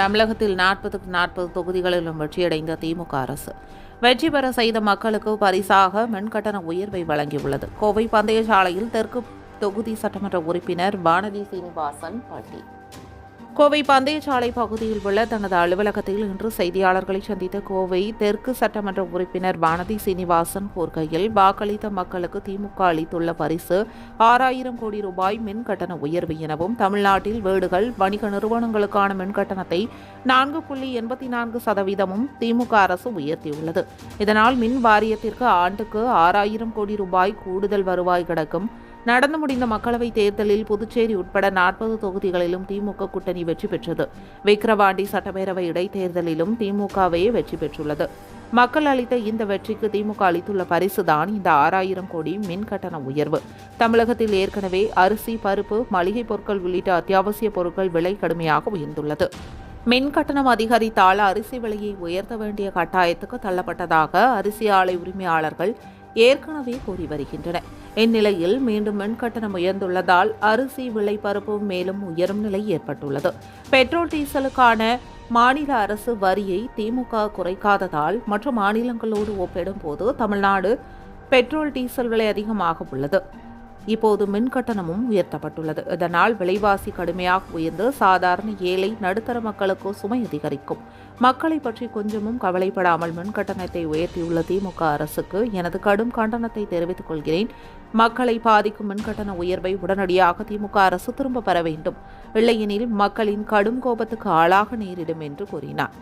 தமிழகத்தில் நாற்பதுக்கு நாற்பது தொகுதிகளிலும் வெற்றியடைந்த திமுக அரசு. வெற்றி பெற செய்த மக்களுக்கு பரிசாக மின்கட்டண உயர்வை வழங்கியுள்ளது. கோவை பந்தயசாலையில் தெற்கு தொகுதி சட்டமன்ற உறுப்பினர் வானதி சீனிவாசன் பட்டி. கோவை பந்தயசாலை பகுதியில் உள்ள தனது அலுவலகத்தில் இன்று செய்தியாளர்களை சந்தித்த கோவை தெற்கு சட்டமன்ற உறுப்பினர் வானதி சீனிவாசன் கூறுகையில் வாக்களித்த மக்களுக்கு திமுக அளித்துள்ள பரிசு ஆறாயிரம் கோடி ரூபாய் மின் கட்டண உயர்வு எனவும் தமிழ்நாட்டில் வீடுகள் வணிக நிறுவனங்களுக்கான மின் கட்டணத்தை நான்கு புள்ளி எண்பத்தி நான்கு சதவீதமும் திமுக அரசு உயர்த்தியுள்ளது. இதனால் மின் வாரியத்திற்கு ஆண்டுக்கு ஆறாயிரம் கோடி ரூபாய் கூடுதல் வருவாய் கிடைக்கும். நடந்து முடிந்த மக்களவைத் தேர்தலில் புதுச்சேரி உட்பட நாற்பது தொகுதிகளிலும் திமுக கூட்டணி வெற்றி பெற்றது. விக்கிரவாண்டி சட்டப்பேரவை இடைத்தேர்தலிலும் திமுகவே வெற்றி பெற்றுள்ளது. மக்கள் அளித்த இந்த வெற்றிக்கு திமுக அளித்துள்ள பரிசுதான் இந்த ஆறாயிரம் கோடி மின்கட்டண உயர்வு. தமிழகத்தில் ஏற்கனவே அரிசி பருப்பு மளிகை பொருட்கள் உள்ளிட்ட அத்தியாவசிய பொருட்கள் விலை கடுமையாக உயர்ந்துள்ளது. மின் கட்டணம் அதிகரித்தால் அரிசி விலையை உயர்த்த வேண்டிய கட்டாயத்துக்கு தள்ளப்பட்டதாக அரிசி ஆலை உரிமையாளர்கள் ஏற்கனவே கூறி வருகின்றனர். இந்நிலையில் மீண்டும் மின் கட்டணம் உயர்ந்துள்ளதால் அரிசி விலை பருப்பு மேலும் உயரும் நிலை ஏற்பட்டுள்ளது. பெட்ரோல் டீசலுக்கான மாநில அரசு வரியை திமுக குறைக்காததால் மற்ற மாநிலங்களோடு ஒப்பிடும்போது தமிழ்நாடு பெட்ரோல் டீசல் விலை அதிகமாக உள்ளது. இப்போது மின் கட்டணமும் உயர்த்தப்பட்டுள்ளது. இதனால் விலைவாசி கடுமையாக உயர்ந்து சாதாரண ஏழை நடுத்தர மக்களுக்கு சுமை அதிகரிக்கும். மக்களை பற்றி கொஞ்சமும் கவலைப்படாமல் மின் கட்டணத்தை உயர்த்தியுள்ள திமுக அரசுக்கு எனது கடும் கண்டனத்தை தெரிவித்துக் கொள்கிறேன். மக்களை பாதிக்கும் மின் கட்டண உயர்வை உடனடியாக திமுக அரசு திரும்ப பெற வேண்டும். இல்லையெனில் மக்களின் கடும் கோபத்துக்கு ஆளாக நேரிடும் என்று கூறினார்.